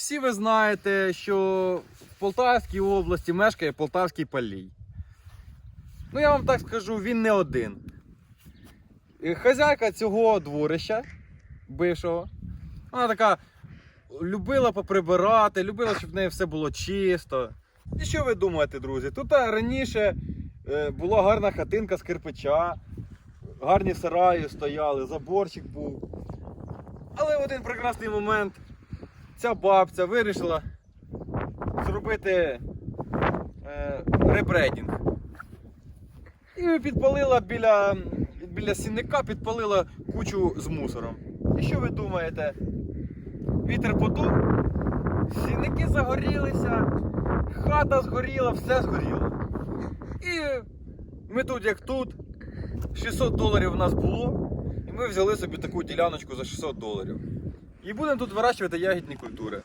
всі ви знаєте, що в Полтавській області мешкає Полтавський палій. Ну, я вам так скажу, він не один. Е, Хазяйка цього дворища, бившого, вона така любила поприбирати, любила, щоб в неї все було чисто. І що ви думаєте, друзі? Тут раніше е, була гарна хатинка з кирпича, гарні сараї стояли, заборчик був. Але в один прекрасний момент ця бабця вирішила зробити е, ребрейдинг. І підпалила біля, біля сінника, підпалила кучу з мусором. І що ви думаєте? Вітер подув, сінники загорілися, хата згоріла, все згоріло. І ми тут як тут. 600 доларів в нас було, і ми взяли собі таку діляночку за 600 доларів. І будемо тут вирощувати ягідні культури.